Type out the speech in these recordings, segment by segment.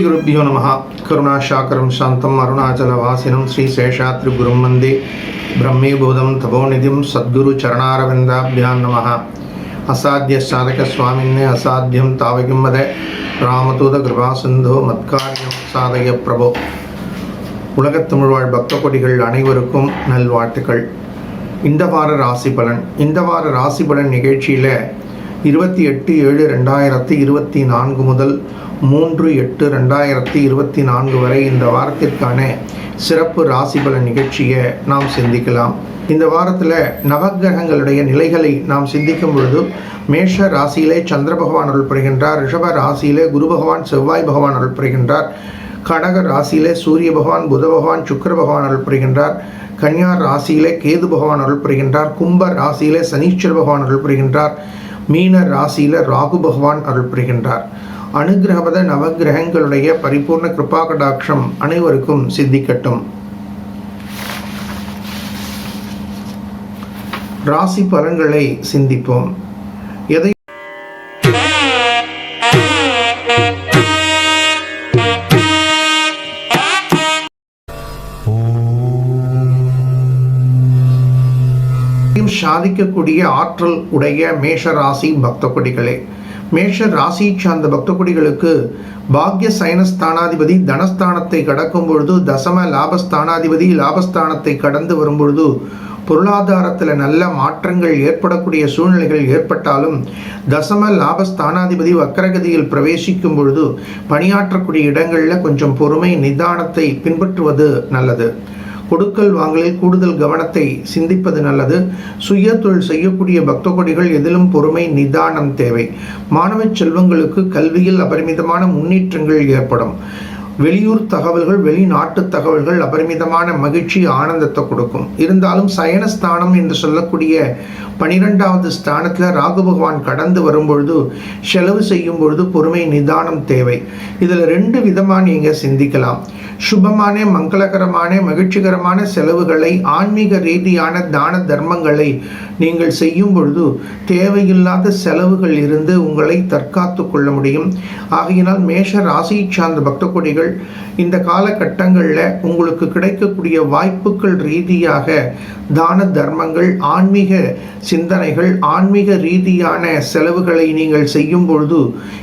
ஸ்ரீகுருப்பியோ நம கருணாசாக்கரம் சாந்தம் அருணாச்சலவாசினம் ஸ்ரீ சேஷாத்ரிகுரும் வந்தே பிரம்மீபூதம் தபோநிதிம் சத்குரு சரணாரவிந்தாபியான் நம அசாத்திய சாதக சுவாமின்னு அசாத்தியம் தாவகிம் வத. ராமதூத கிருபா சிந்தோ மத்காரியம் சாதக பிரபோ. உலகத்தமிழ்வாழ் பக்த கொடிகள் அனைவருக்கும் நல்வாழ்த்துக்கள். இந்த வார ராசி பலன் இந்த வார ராசி பலன் நிகழ்ச்சியில் இருபத்தி எட்டு ஏழு ரெண்டாயிரத்தி இருபத்தி நான்கு முதல் மூன்று எட்டு ரெண்டாயிரத்தி இருபத்தி நான்கு வரை இந்த வாரத்திற்கான சிறப்பு ராசி பலன் நிகழ்ச்சியை நாம் சிந்திக்கலாம். இந்த வாரத்தில் நவக்கிரகங்களுடைய நிலைகளை நாம் சிந்திக்கும் பொழுது மேஷ ராசியிலே சந்திர பகவான் அருள் புரிகின்றார் ரிஷப ராசியிலே குரு பகவான் செவ்வாய் பகவான் அருள் புரிகின்றார் கடக ராசியிலே சூரிய பகவான் புத பகவான் சுக்கர பகவான் அருள் புரிகின்றார் கன்னியா ராசியிலே கேது பகவான் அருள் புரிகின்றார் கும்ப ராசியிலே சனீஸ்வர பகவான் அருள் புரிகின்றார் மீன ராசியில் ராகு பகவான் அருள் புரிகின்றார். அனுகிரகபத நவகிரகங்களுடைய பரிபூர்ண கிருபா கடாட்சம் அனைவருக்கும் சித்திக்கட்டும். ராசி பலன்களை சிந்திப்போம். எதை சாதிக்கக்கூடிய ஆற்றல் உடைய மேஷ ராசி பக்த கொடிகளே மேஷ ராசி சார்ந்த பக்த கொடிகளுக்கு பாக்ய சயனஸ்தானாதிபதி தனஸ்தானத்தை கடக்கும் பொழுது தசம லாபஸ்தானாதிபதி லாபஸ்தானத்தை கடந்து வரும்பொழுது பொருளாதாரத்தில் நல்ல மாற்றங்கள் ஏற்படக்கூடிய சூழ்நிலைகள் ஏற்பட்டாலும் தசம லாபஸ்தானாதிபதி வக்கரகதியில் பிரவேசிக்கும் பொழுது பணியாற்றக்கூடிய இடங்களில் கொஞ்சம் பொறுமை நிதானத்தை பின்பற்றுவது நல்லது. கொடுக்கல் வாங்கலில் கூடுதல் கவனத்தை சிந்திப்பது நல்லது. சுய தொழில் செய்யக்கூடிய பக்த கொடிகள் எதிலும் பொறுமை நிதானம் தேவை. மாணவ செல்வங்களுக்கு கல்வியில் அபரிமிதமான முன்னேற்றங்கள் ஏற்படும். வெளியூர் தகவல்கள் வெளிநாட்டு தகவல்கள் அபரிமிதமான மகிழ்ச்சி ஆனந்தத்தை கொடுக்கும். இருந்தாலும் சயனஸ்தானம் என்று சொல்லக்கூடிய பனிரெண்டாவது ஸ்தானத்தில் ராகு பகவான் கடந்து வரும்பொழுது செலவு செய்யும் பொழுது பொறுமை நிதானம் தேவை. இதில் ரெண்டு விதமாக நீங்கள் சிந்திக்கலாம். சுபமான மங்களகரமான மகிழ்ச்சிகரமான செலவுகளை ஆன்மீக ரீதியான தான தர்மங்களை நீங்கள் செய்யும் பொழுது தேவையில்லாத செலவுகள் இருந்து உங்களை தற்காத்து கொள்ள முடியும். ஆகையினால் மேஷ ராசியை சார்ந்த பக்த கொடிகள் இந்த காலகட்டங்களில் உங்களுக்கு கிடைக்கக்கூடிய வாய்ப்புகள் ரீதியாக தான தர்மங்கள் ஆன்மீக சிந்தனைகள் ஆன்மீக ரீதியான செலவுகளை நீங்கள் செய்யும் பொழுது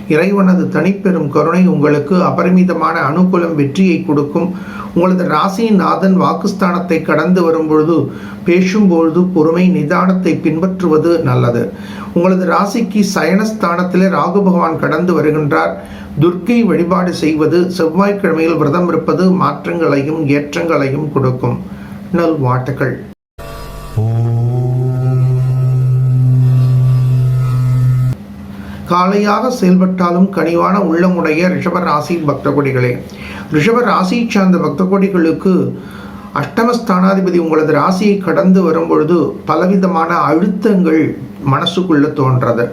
இறைவனது தனிப்பெரும் கருணை உங்களுக்கு அபரிமிதமான அனுகூலம் வெற்றியை கொடுக்கும். உங்களது ராசியின் வாக்குஸ்தானத்தை கடந்து வரும் பொழுது பேசும்பொழுது பொறுமை நிதானத்தை பின்பற்றுவது நல்லது. உங்களது ராசிக்கு சயனஸ்தானத்தில் ராகு பகவான் கடந்து வருகின்றார். துர்க்கை வழிபாடு செய்வது செவ்வாய்க்கிழமையில் விரதம் இருப்பது மாற்றங்களையும் ஏற்றங்களையும் கொடுக்கும். நல் வாட்டுகள் காலையாக செயல்பட்டாலும் கனிவான உள்ளமுடைய ரிஷப ராசி பக்த ரிஷப ராசியை சார்ந்த பக்தகோடிகளுக்கு அஷ்டமஸ்தானாதிபதி உங்களது ராசியை கடந்து வரும்பொழுது பலவிதமான அழுத்தங்கள் மனசுக்குள்ள தோன்றது.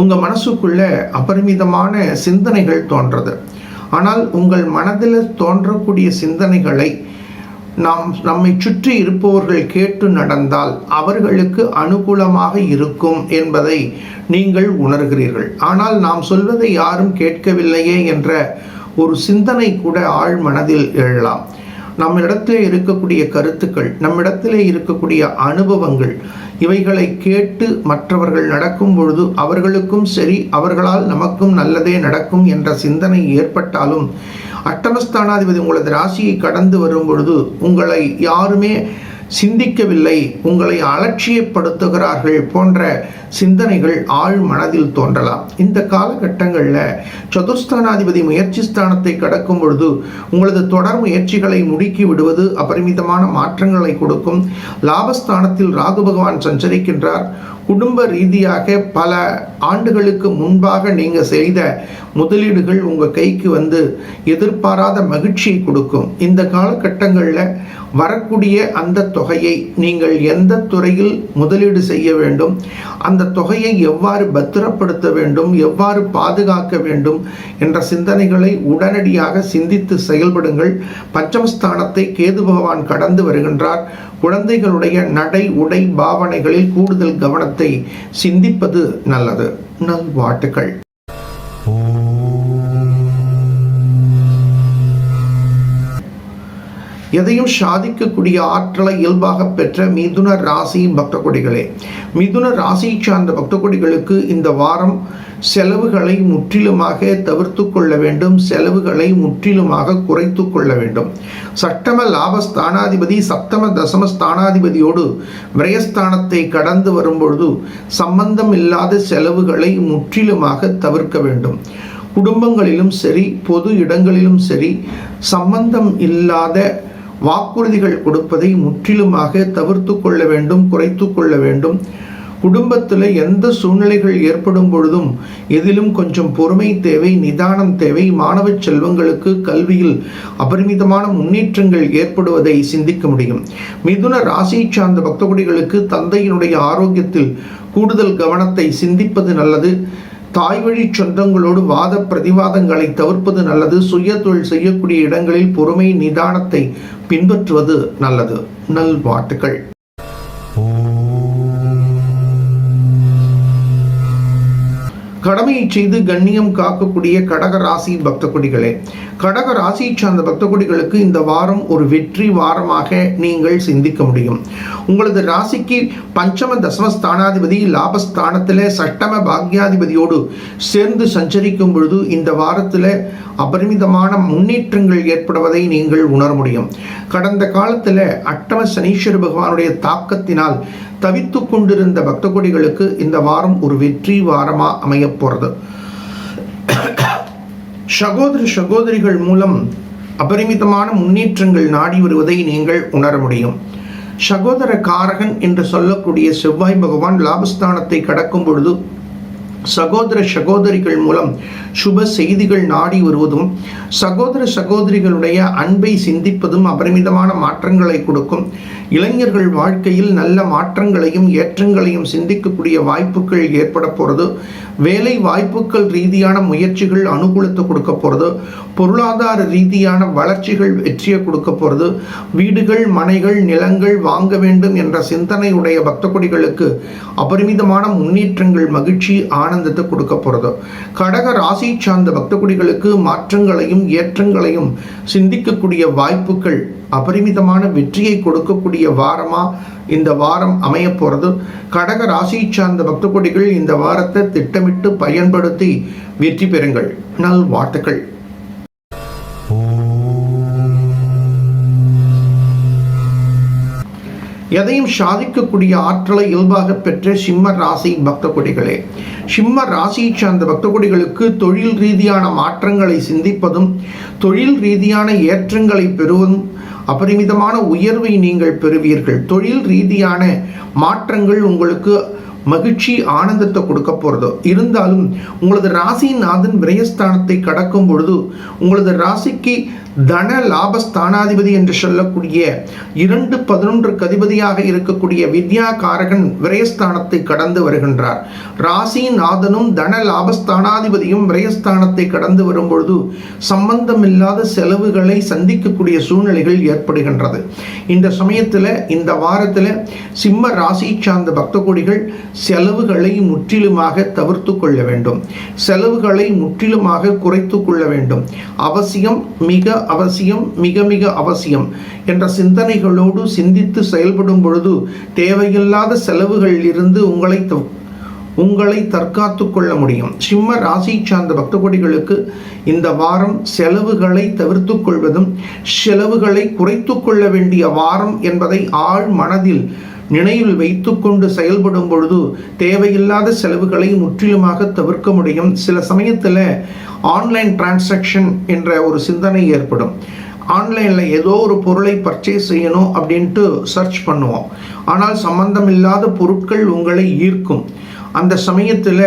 உங்கள் மனசுக்குள்ள அபரிமிதமான சிந்தனைகள் தோன்றது. ஆனால் உங்கள் மனதில் தோன்றக்கூடிய சிந்தனைகளை நாம் நம்மை சுற்றி இருப்பவர்கள் கேட்டு நடந்தால் அவர்களுக்கு அனுகூலமாக இருக்கும் என்பதை நீங்கள் உணர்கிறீர்கள். ஆனால் நாம் சொல்வதை யாரும் கேட்கவில்லையே என்ற ஒரு சிந்தனை கூட ஆழ் மனதில் எழலாம். நம்மிடத்திலே இருக்கக்கூடிய கருத்துக்கள் நம்மிடத்திலே இருக்கக்கூடிய அனுபவங்கள் இவைகளை கேட்டு மற்றவர்கள் நடக்கும் பொழுது அவர்களுக்கும் சரி அவர்களால் நமக்கும் நல்லதே நடக்கும் என்ற சிந்தனை ஏற்பட்டாலும் அட்டமஸ்தானாதிபதி உங்களது ராசியை கடந்து வரும் பொழுது உங்களை யாருமே சிந்திக்கவில்லை. உங்களை அலட்சியப்படுத்துகிறார்கள் போன்ற சிந்தனைகள் ஆழ் மனதில் தோன்றலாம். இந்த காலகட்டங்களில் சதுர்ஸ்தானாதிபதி முயற்சி ஸ்தானத்தை கடக்கும் பொழுது உங்களது தொடர் முயற்சிகளை முடுக்கி விடுவது அபரிமிதமான மாற்றங்களை கொடுக்கும். லாபஸ்தானத்தில் ராகு பகவான் சஞ்சரிக்கின்றார். குடும்ப ரீதியாக பல ஆண்டுகளுக்கு முன்பாக நீங்கள் செய்த முதலீடுகள் உங்கள் கைக்கு வந்து எதிர்பாராத மகிழ்ச்சியை கொடுக்கும். இந்த காலகட்டங்களில் வரக்கூடிய அந்த தொகையை நீங்கள் எந்த துறையில் முதலீடு செய்ய வேண்டும் அந்த தொகையை எவ்வாறு பத்திரப்படுத்த வேண்டும் எவ்வாறு பாதுகாக்க வேண்டும் என்ற சிந்தனைகளை உடனடியாக சிந்தித்து செயல்படுங்கள். பஞ்சமஸ்தானத்தை கேது பகவான் கடந்து வருகின்றார். குழந்தைகளுடைய நடை உடை பாவனைகளில் கூடுதல் கவனத்தை சிந்திப்பது நல்லது. நல்வாட்டுகள் எதையும் சாதிக்கக்கூடிய ஆற்றலை இயல்பாக பெற்ற மிதுன ராசி பக்த கொடிகளே மிதுன ராசியை சார்ந்த பக்த கொடிகளுக்கு இந்த வாரம் செலவுகளை முற்றிலுமாக தவிர்த்து கொள்ள வேண்டும் செலவுகளை முற்றிலுமாக குறைத்து கொள்ள வேண்டும். சட்டம லாப ஸ்தானாதிபதி சப்தம தசம ஸ்தானாதிபதியோடு விரயஸ்தானத்தை கடந்து வரும்பொழுது சம்பந்தம் இல்லாத செலவுகளை முற்றிலுமாக தவிர்க்க வேண்டும். குடும்பங்களிலும் சரி பொது இடங்களிலும் சரி சம்பந்தம் இல்லாத வாக்குறுதிகள் கொடுப்பதை முற்றிலுமாக தவிர்த்து கொள்ள வேண்டும் குறைத்து கொள்ள வேண்டும். குடும்பத்தில் எந்த சூழ்நிலைகள் ஏற்படும் பொழுதும் எதிலும் கொஞ்சம் பொறுமை தேவை நிதானம் தேவை. மாணவ செல்வங்களுக்கு கல்வியில் அபரிமிதமான முன்னேற்றங்கள் ஏற்படுவதை சிந்திக்க முடியும். மிதுன ராசியை சார்ந்த பக்தகுடிகளுக்கு தந்தையினுடைய ஆரோக்கியத்தில் கூடுதல் கவனத்தை சிந்திப்பது நல்லது. தாய் வழி சொந்தங்களோடு வாத பிரதிவாதங்களை தவிர்ப்பது நல்லது. சுய தொழில் செய்யக்கூடிய இடங்களில் பொறுமை நிதானத்தை பின்பற்றுவது நல்லது. நல்வாழ்த்துக்கள் கடமையை செய்து கண்ணியம் காக்கக்கூடிய கடக ராசி பக்த கொடிகளே கடக ராசியை சார்ந்த பக்த கொடிகளுக்கு இந்த வாரம் ஒரு வெற்றி வாரமாக நீங்கள் சிந்திக்க முடியும். உங்களது ராசிக்கு பஞ்சம தசம ஸ்தானாதிபதி லாபஸ்தானத்தில் சட்டம பாக்யாதிபதியோடு சேர்ந்து சஞ்சரிக்கும் பொழுது இந்த வாரத்தில் அபரிமிதமான முன்னேற்றங்கள் ஏற்படுவதை நீங்கள் உணர முடியும். கடந்த காலத்தில் அட்டம சனீஸ்வர பகவானுடைய தாக்கத்தினால் தவித்து கொண்டிருந்த பக்த கொடிகளுக்கு இந்த வாரம் ஒரு வெற்றி வாரமாக அமைய போகிறது சகோதர சகோதரிகள் மூலம் அபரிமிதமான முன்னேற்றங்கள் நாடி வருவதை நீங்கள் உணர முடியும். சகோதர காரகன் என்று சொல்லக்கூடிய செவ்வாய் பகவான் லாபஸ்தானத்தை கடக்கும் பொழுது சகோதர சகோதரிகள் மூலம் சுப செய்திகள் நாடி வருவதும் சகோதர சகோதரிகளுடைய அன்பை சிந்திப்பதும் அபரிமிதமான மாற்றங்களை கொடுக்கும். இளைஞர்கள் வாழ்க்கையில் நல்ல மாற்றங்களையும் ஏற்றங்களையும் சிந்திக்கக்கூடிய வாய்ப்புகள் ஏற்பட போகிறது வேலை வாய்ப்புகள் ரீதியான முயற்சிகள் அனுகூலத்தை கொடுக்க போகிறது பொருளாதார ரீதியான வளர்ச்சிகள் வெற்றியை கொடுக்க போகிறது வீடுகள் மனைகள் நிலங்கள் வாங்க வேண்டும் என்ற சிந்தனையுடைய பக்த கொடிகளுக்கு அபரிமிதமான முன்னேற்றங்கள் மகிழ்ச்சி ஆனந்தத்தை கொடுக்க போகிறது கடக ராசி சார்ந்த பக்தகுடிகளுக்கு மாற்றங்களையும் ஏற்றங்களையும் சிந்திக்கக்கூடிய வாய்ப்புகள் அபரிமிதமான வெற்றியை கொடுக்கக்கூடிய வாரமா இந்த வாரம் அமைய போகிறது கடக ராசியை சார்ந்த பக்தகுடிகள் இந்த வாரத்தை திட்டமிட்டு பயன்படுத்தி வெற்றி பெறுங்கள். நல் வாழ்த்துக்கள். எதையும் சாதிக்கக்கூடிய ஆற்றலை இயல்பாக பெற்ற சிம்ம ராசி பக்த கொடிகளே சிம்ம ராசியை சார்ந்த பக்தகுடிகளுக்கு தொழில் ரீதியான மாற்றங்களை சிந்திப்பதும் தொழில் ரீதியான ஏற்றங்களை பெறுவதும் அபரிமிதமான உயர்வை நீங்கள் பெறுவீர்கள். தொழில் ரீதியான மாற்றங்கள் உங்களுக்கு மகிழ்ச்சி ஆனந்தத்தை கொடுக்க போகிறதோ. இருந்தாலும் உங்களது ராசிநாதன் விரயஸ்தானத்தை கடக்கும் பொழுது உங்களது ராசிக்கு தன லாபஸ்தானாதிபதி என்று சொல்லக்கூடிய இரண்டு பதினொன்று கதிபதியாக இருக்கக்கூடிய வித்யா காரகன் விரயஸ்தானத்தை கடந்து வருகின்றார். ராசிநாதனும் தன லாபஸ்தானாதிபதியும் விரயஸ்தானத்தை கடந்து வரும்பொழுது சம்பந்தமில்லாத செலவுகளை சந்திக்கக்கூடிய சூழ்நிலைகள் ஏற்படுகின்றது. இந்த சமயத்தில் இந்த வாரத்தில் சிம்ம ராசி சார்ந்த பக்த கோடிகள் செலவுகளை முற்றிலுமாக தவிர்த்து கொள்ள வேண்டும். செலவுகளை முற்றிலுமாக குறைத்து கொள்ள வேண்டும். அவசியம் மிக அவசியம் மிக மிக அவசியம் என்ற சிந்தனைகளோடு சிந்தித்து செயல்படும் பொழுது தேவையில்லாத செலவுகளில் இருந்து உங்களை உங்களை தற்காத்து கொள்ள முடியும். சிம்ம ராசி சார்ந்த பக்தகோடிகளுக்கு இந்த வாரம் செலவுகளை தவிர்த்து கொள்வதும் செலவுகளை குறைத்து கொள்ள வேண்டிய வாரம் என்பதை ஆழ் மனதில் நினைவில் வைத்துக்கொண்டு செயல்படும் பொழுது தேவையில்லாத செலவுகளை முற்றிலுமாக தவிர்க்க முடியும். சில சமயத்தில் ஆன்லைன் டிரான்சாக்ஷன் என்ற ஒரு சிந்தனை ஏற்படும். ஆன்லைனில் ஏதோ ஒரு பொருளை பர்ச்சேஸ் செய்யணும் அப்படின்ட்டு சர்ச் பண்ணுவோம். ஆனால் சம்பந்தம் இல்லாத பொருட்கள் உங்களை ஈர்க்கும். அந்த சமயத்தில்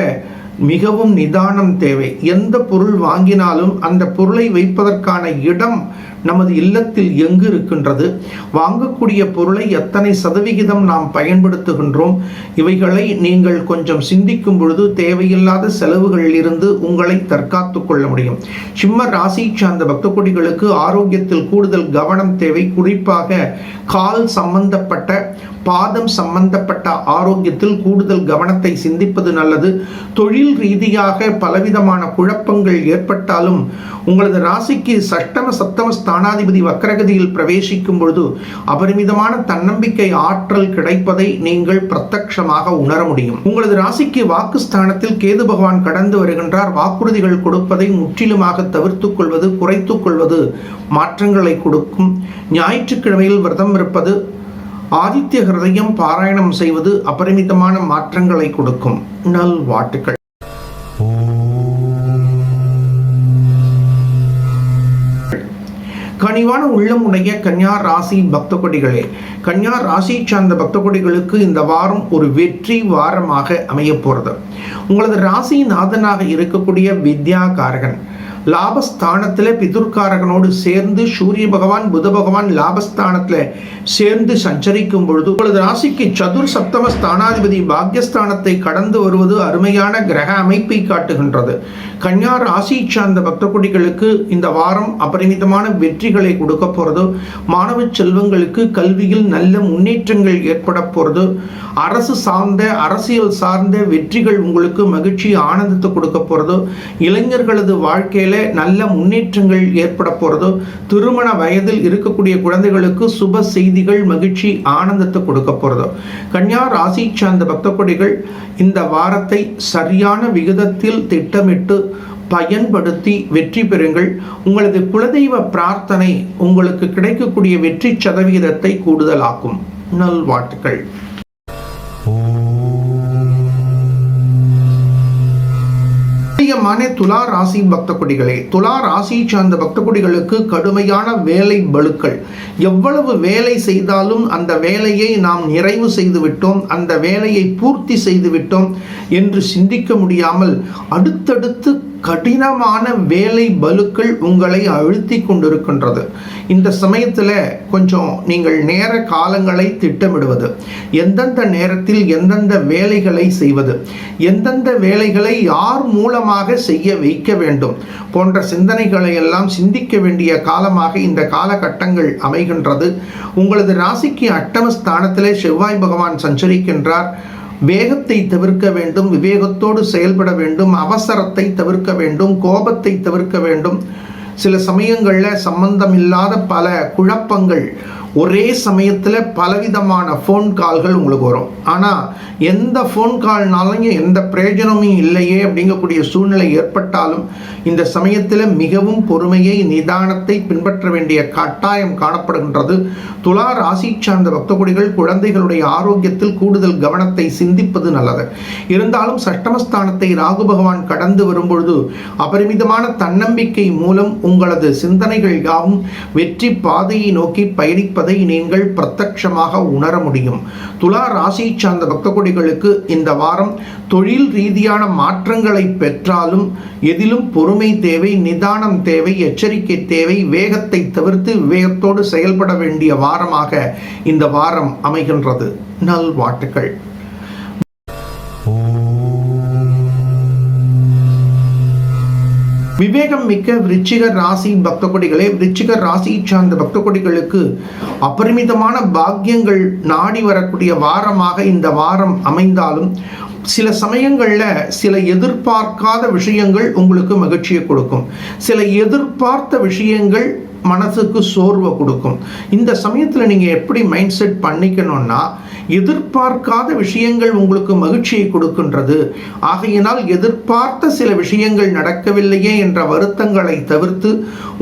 மிகவும் நிதானம் தேவை. எந்த பொருள் வாங்கினாலும் அந்த பொருளை வைப்பதற்கான இடம் நமது இல்லத்தில் எங்கு இருக்கின்றது? வாங்கக்கூடிய பொருளை எத்தனை சதவிகிதம் நாம் பயன்படுத்துகின்றோம்? இவைகளை நீங்கள் கொஞ்சம் சிந்திக்கும் பொழுது தேவையில்லாத செலவுகளில் இருந்து உங்களை தற்காத்து கொள்ள முடியும். சிம்ம ராசி சார்ந்த பக்த கொடிகளுக்கு ஆரோக்கியத்தில் கூடுதல் கவனம் தேவை. குறிப்பாக கால் சம்பந்தப்பட்ட பாதம் சம்பந்தப்பட்ட ஆரோக்கியத்தில் கூடுதல் கவனத்தை சிந்திப்பது நல்லது. தொழில் ரீதியாக பலவிதமான குழப்பங்கள் ஏற்பட்டாலும் உங்களது ராசிக்கு சஷ்டம சப்தம ஸ்தானாதிபதி வக்கரகதியில் பிரவேசிக்கும் பொழுது அபரிமிதமான தன்னம்பிக்கை ஆற்றல் கிடைப்பதை நீங்கள் பிரத்யட்சமாக உணர முடியும். உங்களது ராசிக்கு வாக்கு ஸ்தானத்தில் கேது பகவான் கடந்து வருகின்றார். வாக்குறுதிகள் கொடுப்பதை முற்றிலுமாக தவிர்த்துக் கொள்வது குறைத்துக் கொள்வது மாற்றங்களை கொடுக்கும். ஞாயிற்றுக்கிழமையில் விரதம் இருப்பது ஆதித்ய ஹிருதயம் பாராயணம் செய்வது அபரிமிதமான மாற்றங்களை கொடுக்கும். நல் வாட்டுகள் கனிவான உள்ளம் உடைய கன்யா ராசி பக்த கொடிகளே கன்யா ராசி சார்ந்த பக்த கொடிகளுக்கு இந்த வாரம் ஒரு வெற்றி வாரமாக அமைய போகிறது. உங்களது ராசி நாதனாக இருக்கக்கூடிய வித்யா காரகன் லாபஸ்தானத்தில் பிதுர்காரகனோடு சேர்ந்து சூரிய பகவான் புத பகவான் லாபஸ்தானத்தில் சேர்ந்து சஞ்சரிக்கும் பொழுது உங்களது ராசிக்கு சதுர் சப்தம ஸ்தானாதிபதி பாக்யஸ்தானத்தை கடந்து வருவது அருமையான கிரக அமைப்பை காட்டுகின்றது. கன்யா ராசி சார்ந்த பக்த கொடிகளுக்கு இந்த வாரம் அபரிமிதமான வெற்றிகளை கொடுக்க போகிறது மாணவ செல்வங்களுக்கு கல்வியில் நல்ல முன்னேற்றங்கள் ஏற்பட போகிறது அரசு சார்ந்த அரசியல் சார்ந்த வெற்றிகள் உங்களுக்கு மகிழ்ச்சி ஆனந்தத்தை கொடுக்க போகிறது இளைஞர்களது வாழ்க்கையில் நல்ல முன்னேற்றங்கள் ஏற்பட போகிறது திருமண வயதில் இருக்கக்கூடிய குழந்தைகளுக்கு சுப செய்திகள் மகிழ்ச்சி ஆனந்தத்தை கொடுக்க போகிறது கன்யா ராசி சார்ந்த பக்த கொடிகள் இந்த வாரத்தை சரியான விகிதத்தில் திட்டமிட்டு பயன்படுத்தி வெற்றி பெறுங்கள். உங்களது குலதெய்வ பிரார்த்தனை உங்களுக்கு கிடைக்கக்கூடிய வெற்றி சதவீதத்தை கூடுதலாக்கும். நல்வாழ்த்துக்கள் முக்கியமான துலா ராசி பக்த கொடிகளே துலா ராசி சார்ந்த பக்த கொடிகளுக்கு கடுமையான வேலை பளுக்கள். எவ்வளவு வேலை செய்தாலும் அந்த வேலையை நாம் நிறைவு செய்து விட்டோம் அந்த வேலையை பூர்த்தி செய்து விட்டோம் என்று சிந்திக்க முடியாமல் அடுத்தடுத்து கடினமான வேலை பலுக்கள் உங்களை அழுத்தி கொண்டிருக்கின்றது. இந்த சமயத்தில் கொஞ்சம் நீங்கள் நேர காலங்களை திட்டமிடுவது எந்தெந்த நேரத்தில் எந்தெந்த வேலைகளை செய்வது எந்தெந்த வேலைகளை யார் மூலமாக செய்ய வைக்க வேண்டும் போன்ற சிந்தனைகளை எல்லாம் சிந்திக்க வேண்டிய காலமாக இந்த காலகட்டங்கள் அமைகின்றது. உங்களது ராசிக்கு அட்டமஸ்தானத்திலே செவ்வாய் பகவான் சஞ்சரிக்கின்றார். வேகத்தை தவிர்க்க வேண்டும் விவேகத்தோடு செயல்பட வேண்டும் அவசரத்தை தவிர்க்க வேண்டும் கோபத்தை தவிர்க்க வேண்டும். சில சமயங்களில் சம்பந்தமில்லாத பல குழப்பங்கள் ஒரே சமயத்தில் பலவிதமான ஃபோன் கால்கள் உங்களுக்கு வரும். ஆனால் எந்த ஃபோன் கால்னாலையும் எந்த பிரயோஜனமும் இல்லையே அப்படிங்கக்கூடிய சூழ்நிலை ஏற்பட்டாலும் இந்த சமயத்தில் மிகவும் பொறுமையை நிதானத்தை பின்பற்ற வேண்டிய கட்டாயம் காணப்படுகின்றது. துலா ராசி சார்ந்த பக்தகுடிகள் குழந்தைகளுடைய ஆரோக்கியத்தில் கூடுதல் கவனத்தை சிந்திப்பது நல்லது. இருந்தாலும் சஷ்டமஸ்தானத்தை ராகு பகவான் கடந்து வரும்பொழுது அபரிமிதமான தன்னம்பிக்கை மூலம் உங்களது சிந்தனைகள் யாவும் வெற்றி பாதையை நோக்கி பயணிப்ப என்பதை நீங்கள் பிரத்யமாக உணர முடியும். துலா ராசி சார்ந்த பக்த கொடிகளுக்கு இந்த வாரம் தொழில் ரீதியான மாற்றங்களை பெற்றாலும் எதிலும் பொறுமை தேவை நிதானம் தேவை எச்சரிக்கை தேவை வேகத்தை தவிர்த்து விவேகத்தோடு செயல்பட வேண்டிய வாரமாக இந்த வாரம் அமைகின்றது. நல்வாழ்த்துக்கள். விவேகம் மிக்க விருச்சிக ராசி பக்த கொடிகளே விருச்சிக ராசியை சார்ந்த பக்த கொடிகளுக்கு அபரிமிதமான பாக்கியங்கள் நாடி வரக்கூடிய வாரமாக இந்த வாரம் அமைந்தாலும் சில சமயங்களில் சில எதிர்பார்க்காத விஷயங்கள் உங்களுக்கு மகிழ்ச்சியை கொடுக்கும். சில எதிர்பார்த்த விஷயங்கள் மனசுக்கு சோர்வை கொடுக்கும். இந்த சமயத்தில் நீங்கள் எப்படி மைண்ட் செட் பண்ணிக்கணும்னா எதிர்பார்க்காத விஷயங்கள் உங்களுக்கு மகிழ்ச்சியை கொடுக்கின்றது. ஆகையினால் எதிர்பார்த்த சில விஷயங்கள் நடக்கவில்லையே என்ற வருத்தங்களை தவிர்த்து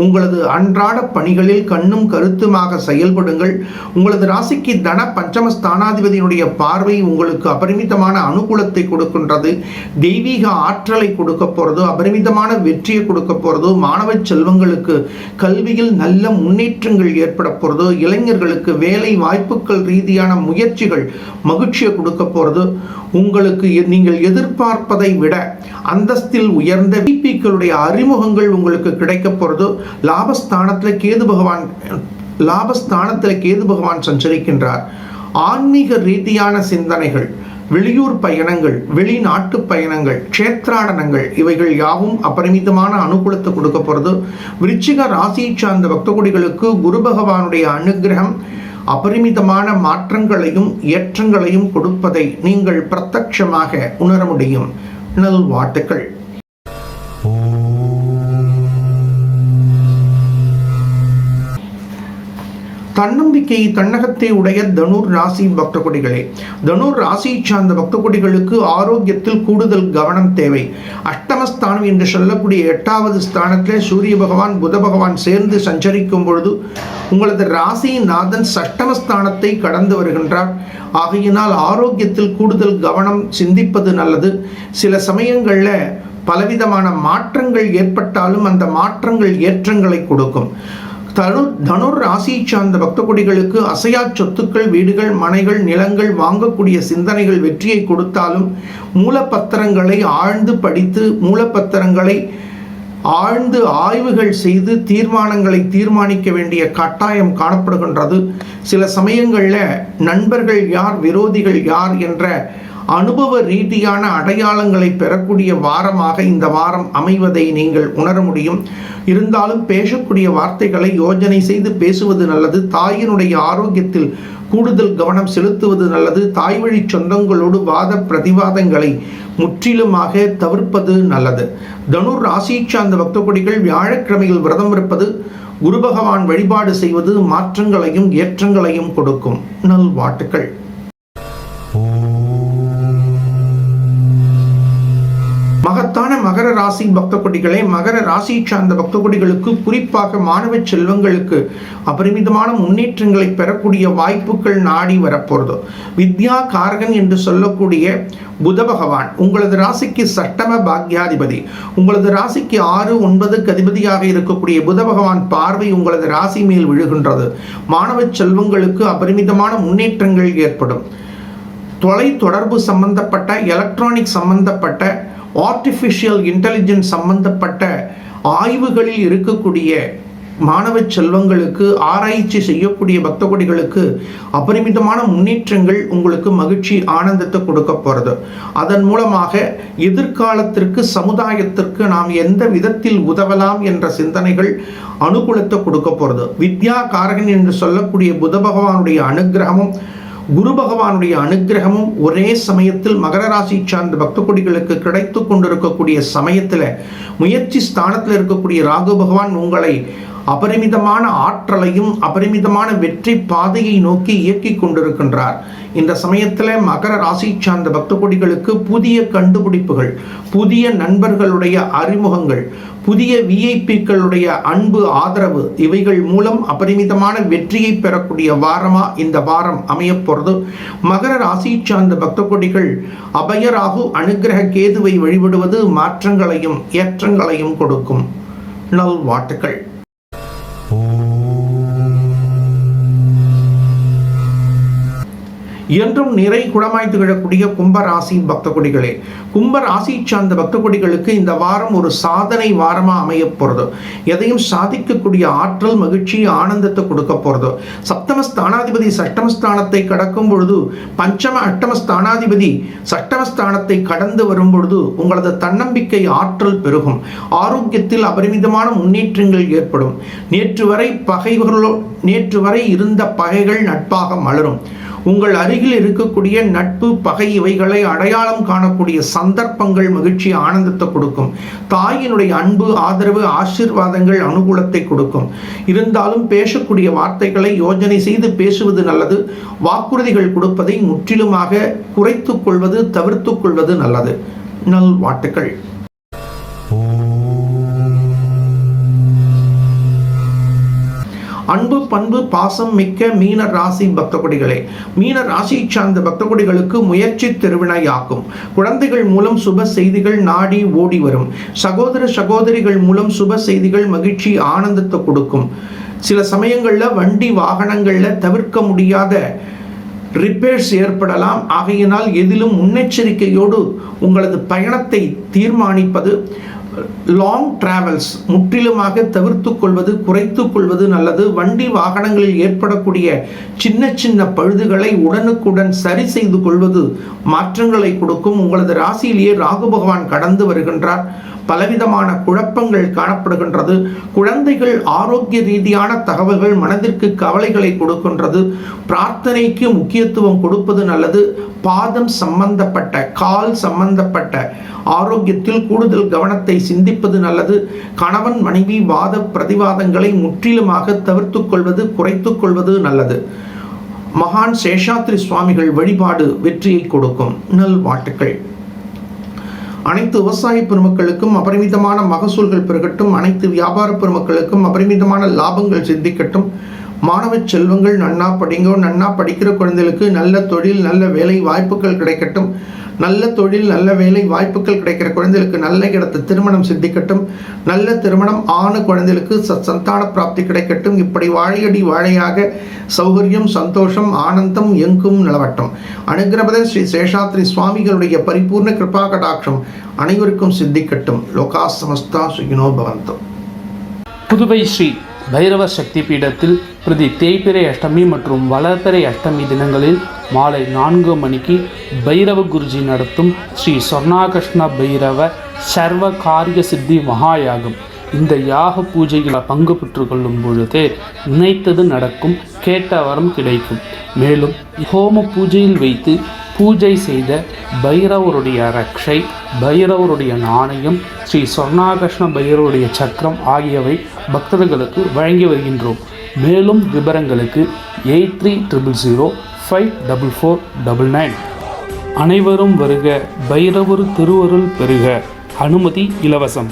உங்களது அன்றாட பணிகளில் கண்ணும் கருத்துமாக செயல்படுங்கள். உங்களது ராசிக்கு தன பஞ்சம ஸ்தானாதிபதியினுடைய பார்வை உங்களுக்கு அபரிமிதமான அனுகூலத்தை கொடுக்கின்றது. தெய்வீக ஆற்றலை கொடுக்க போகிறது அபரிமிதமான வெற்றியை கொடுக்க போகிறது மாணவ செல்வங்களுக்கு கல்வியில் நல்ல முன்னேற்றங்கள் ஏற்பட போகிறது இளைஞர்களுக்கு வேலை வாய்ப்புகள் ரீதியான முயற்சிகள் மகிழ்ச்சியை கொடுக்க போகிறது உங்களுக்கு எ- நீங்கள் எதிர்பார்ப்பதை விட அந்தஸ்தில் உயர்ந்த பிபிக்களுடைய அறிமுகங்கள் உங்களுக்கு கிடைக்க போகிறது லாபஸ்தானத்தில் கேது பகவான் லாபஸ்தானத்தில் கேது பகவான் சஞ்சரிக்கின்றார். ஆன்மீக ரீதியான சிந்தனைகள் வெளியூர் பயணங்கள் வெளிநாட்டு பயணங்கள் க்ஷேத்ராடனங்கள் இவைகள் யாவும் அபரிமிதமான அனுகூலத்தை கொடுக்க போகிறது விருச்சிக ராசியை சார்ந்த பக்தகுடிகளுக்கு குரு பகவானுடைய அனுகிரகம் அபரிமிதமான மாற்றங்களையும் ஏற்றங்களையும் கொடுப்பதை நீங்கள் பிரத்யட்சமாக உணர முடியும். நல்வாழ்த்துக்கள் தன்னம்பிக்கை தன்னகத்தை உடைய தனுர் ராசி பக்த கொடிகளே தனுர் ராசியை சார்ந்த பக்த கொடிகளுக்கு ஆரோக்கியத்தில் கூடுதல் கவனம் தேவை. அஷ்டமஸ்தானம் என்று சொல்லக்கூடிய எட்டாவது ஸ்தானத்தில் சூரிய பகவான் புத பகவான் சேர்ந்து சஞ்சரிக்கும் பொழுது உங்களது ராசியின் நாதன் சஷ்டமஸ்தானத்தை கடந்து வருகின்றார். ஆகையினால் ஆரோக்கியத்தில் கூடுதல் கவனம் சிந்திப்பது நல்லது. சில சமயங்களில் பலவிதமான மாற்றங்கள் ஏற்பட்டாலும் அந்த மாற்றங்கள் ஏற்றங்களை கொடுக்கும். தனு தனுர் ராசியை சார்ந்த பக்த கொடிகளுக்கு அசையா சொத்துக்கள் வீடுகள் மனைகள் நிலங்கள் வாங்கக்கூடிய சிந்தனைகள் வெற்றியை கொடுத்தாலும் மூலப்பத்திரங்களை ஆழ்ந்து படித்து மூலப்பத்திரங்களை ஆழ்ந்து ஆய்வுகள் செய்து தீர்மானங்களை தீர்மானிக்க வேண்டிய கட்டாயம் காணப்படுகின்றது. சில சமயங்களில் நண்பர்கள் யார் விரோதிகள் யார் என்ற அனுபவ ரீதியான அடையாளங்களை பெறக்கூடிய வாரமாக இந்த வாரம் அமைவதை நீங்கள் உணர முடியும். இருந்தாலும் பேசக்கூடிய வார்த்தைகளை யோஜனை செய்து பேசுவது நல்லது. தாயினுடைய ஆரோக்கியத்தில் கூடுதல் கவனம் செலுத்துவது நல்லது. தாய் வழி சொந்தங்களோடு வாத பிரதிவாதங்களை முற்றிலுமாக தவிர்ப்பது நல்லது. தனுர் ராசியை சார்ந்த பக்தகுடிகள் வியாழக்கிழமையில் விரதம் இருப்பது குரு பகவான் வழிபாடு செய்வது மாற்றங்களையும் ஏற்றங்களையும் கொடுக்கும். நல்வாட்டுக்கள் ராசி பக்த கொடிகளே மகர ராசி சார்ந்த பக்த கொடிகளுக்கு குறிப்பாக மாணவ செல்வங்களுக்கு அபரிமிதமான முன்னேற்றங்களை பெறக்கூடிய வாய்ப்புகள் நாடி வரப்போகிறது வித்யா காரகன் என்று சொல்லக்கூடிய புத பகவான் உங்களது ராசிக்கு சட்டம பாக்யாதிபதி உங்களது ராசிக்கு ஆறு ஒன்பது அதிபதியாக இருக்கக்கூடிய புத பகவான் பார்வை உங்களது ராசி மேல் விழுகின்றது. மாணவ செல்வங்களுக்கு அபரிமிதமான முன்னேற்றங்கள் ஏற்படும். தொலை தொடர்பு சம்பந்தப்பட்ட எலக்ட்ரானிக் சம்பந்தப்பட்ட ஆர்டிஃபிஷியல் இன்டெலிஜென்ஸ் சம்பந்தப்பட்ட ஆய்வுகளில் இருக்கக்கூடிய மாணவ செல்வங்களுக்கு ஆராய்ச்சி செய்யக்கூடிய பக்தகொடிகளுக்கு அபரிமிதமான முன்னேற்றங்கள் உங்களுக்கு மகிழ்ச்சி ஆனந்தத்தை கொடுக்க போகிறது அதன் மூலமாக எதிர்காலத்திற்கு சமுதாயத்திற்கு நாம் எந்த விதத்தில் உதவலாம் என்ற சிந்தனைகள் அனுகூலத்தை கொடுக்க போகிறது வித்யா காரகன் என்று சொல்லக்கூடிய புத பகவானுடைய அனுகிரகமும் குரு பகவானுடைய அனுகிரகமும் ஒரே சமயத்தில் மகர ராசி சார்ந்த பக்த கொடிகளுக்கு கிடைத்து கொண்டிருக்கக்கூடிய சமயத்தில் முயற்சி ஸ்தானத்தில் இருக்கக்கூடிய ராகு பகவான் உங்களை அபரிமிதமான ஆற்றலையும் அபரிமிதமான வெற்றி பாதையை நோக்கி இயக்கிக் கொண்டிருக்கின்றார். இந்த சமயத்தில் மகர ராசி சார்ந்த பக்த கொடிகளுக்கு புதிய கண்டுபிடிப்புகள் புதிய நண்பர்களுடைய அறிமுகங்கள் புதிய விஐபிக்களுடைய அன்பு ஆதரவு இவைகள் மூலம் அபரிமிதமான வெற்றியை பெறக்கூடிய வாரமா இந்த வாரம் அமையப்போகிறது மகர ராசி சார்ந்த பக்த கொடிகள் அபயராகு அனுகிரக கேதுவை வழிபடுவது மாற்றங்களையும் ஏற்றங்களையும் கொடுக்கும். நல்வாழ்த்துக்கள். என்றும் நிறை குடமாய் கிடக்கூடிய கும்ப ராசி பக்த கொடிகளே கும்ப ராசி சார்ந்த பக்த கொடிகளுக்கு இந்த வாரம் ஒரு சாதனை வாரமாக அமைய போகிறது எதையும் சாதிக்கக்கூடிய ஆற்றல் மகிழ்ச்சி ஆனந்தத்தை கொடுக்க போகிறது சப்தம ஸ்தானாதிபதி கடக்கும் பொழுது பஞ்சம அஷ்டம ஸ்தானாதிபதி கடந்து வரும் பொழுது உங்களது தன்னம்பிக்கை ஆற்றல் பெருகும். ஆரோக்கியத்தில் அபரிமிதமான முன்னேற்றங்கள் ஏற்படும். நேற்று வரை பகைவர்களோ நேற்று வரை இருந்த பகைகள் நட்பாக மலரும். உங்கள் அருகில் இருக்கக்கூடிய நட்பு பகை இவைகளை அடையாளம் காணக்கூடிய சந்தர்ப்பங்கள் மகிழ்ச்சி ஆனந்தத்தை கொடுக்கும். தாயினுடைய அன்பு ஆதரவு ஆசீர்வாதங்கள் அனுகூலத்தை கொடுக்கும். இருந்தாலும் பேசக்கூடிய வார்த்தைகளை யோஜனை செய்து பேசுவது நல்லது. வாக்குறுதிகள் கொடுப்பதை முற்றிலுமாக குறைத்துக் கொள்வது தவிர்த்துக் கொள்வது நல்லது. நல் வாட்டுக்கள் அன்பு பண்பு பாசம் மிக்க மீன ராசி பக்தகுடிகளே. மீன ராசியை சார்ந்த பக்தகுடிகளுக்கு முயற்சி திருவினையாக்கும். குழந்தைகள் மூலம் சுப செய்திகள் நாடி ஓடி வரும். சகோதர சகோதரிகள் மூலம் சுப செய்திகள் மகிழ்ச்சி ஆனந்தத்தை கொடுக்கும். சில சமயங்களில் வண்டி வாகனங்களில் தவிர்க்க முடியாத ரிப்பேர்ஸ் ஏற்படலாம். ஆகையினால் எதிலும் முன்னெச்சரிக்கையோடு உங்களது பயணத்தை தீர்மானிப்பது லாங் டிராவல்ஸ் முற்றிலுமாக தவிர்த்து கொள்வது குறைத்து கொள்வது நல்லது. வண்டி வாகனங்களில் ஏற்படக்கூடிய சின்ன சின்ன பழுதுகளை உடனுக்குடன் சரி செய்து கொள்வது மாற்றங்களை கொடுக்கும். உங்களது ராசியிலேயே ராகு பகவான் கடந்து வருகின்றார். பலவிதமான குழப்பங்கள் காணப்படுகின்றது. குழந்தைகள் ஆரோக்கிய ரீதியான தகவல்கள் மனதிற்கு கவலைகளை கொடுக்கின்றது. பிரார்த்தனைக்கு முக்கியத்துவம் கொடுப்பது நல்லது. பாதம் சம்பந்தப்பட்ட கால் சம்பந்தப்பட்ட ஆரோக்கியத்தில் கூடுதல் கவனத்தை சிந்திப்பது நல்லது. கணவன் மனைவி வாத பிரதிவாதங்களை முற்றிலுமாக தவிர்த்து கொள்வது குறைத்து கொள்வது நல்லது. மகான் சேஷாத்ரி சுவாமிகள் வழிபாடு வெற்றியை கொடுக்கும். நல்வாழ்த்துக்கள். அனைத்து விவசாய பெருமக்களுக்கும் அபரிமிதமான மகசூல்கள் பெருகட்டும் அனைத்து வியாபார பெருமக்களுக்கும் அபரிமிதமான லாபங்கள் சிந்திக்கட்டும். மாணவ செல்வங்கள் நன்னா படிங்கோ நன்னா படிக்கிற குழந்தைகளுக்கு நல்ல தொழில் நல்ல வேலை வாய்ப்புகள் கிடைக்கட்டும். நல்ல தொழில் நல்ல வேலை வாய்ப்புகள் கிடைக்கிற குழந்தைகளுக்கு நல்ல இடத்து திருமணம் சித்திக்கட்டும் நல்ல திருமணம் ஆன குழந்தைகளுக்கு சந்தான பிராப்தி கிடைக்கட்டும். இப்படி வாழையடி வாழையாக சௌகரியம் சந்தோஷம் ஆனந்தம் எங்கும் நிலவட்டும். அனுகிரபத ஸ்ரீ சேஷாத்ரி சுவாமிகளுடைய பரிபூர்ண கிருபா கடாட்சம் அனைவருக்கும் சித்திக்கட்டும் லோகா சமஸ்தா சுகினோ பவந்தம். புதுவை ஸ்ரீ பைரவ சக்தி பீடத்தில் பிரதி தேய்பிறை அஷ்டமி மற்றும் வளர்பிறை அஷ்டமி தினங்களில் மாலை நான்கு மணிக்கு பைரவ குருஜி நடத்தும் ஸ்ரீ சொர்ணாகிருஷ்ண பைரவ சர்வ காரிய சித்தி மகாயாகம். இந்த யாக பூஜையில் பங்கு பெற்று கொள்ளும் பொழுது நினைத்தது நடக்கும் கேட்ட வரம் கிடைக்கும். மேலும் ஹோம பூஜையில் வைத்து பூஜை செய்த பைரவருடைய ரக்ஷை பைரவருடைய நாணயம் ஸ்ரீ சொர்ணாகிருஷ்ண பைரவருடைய சக்கரம் ஆகியவை பக்தர்களுக்கு வழங்கி வருகின்றோம். மேலும் விவரங்களுக்கு eight three triple zero five double four double nine. அனைவரும் வருக பைரவர் திருவருள் பெருக. அனுமதி இலவசம்.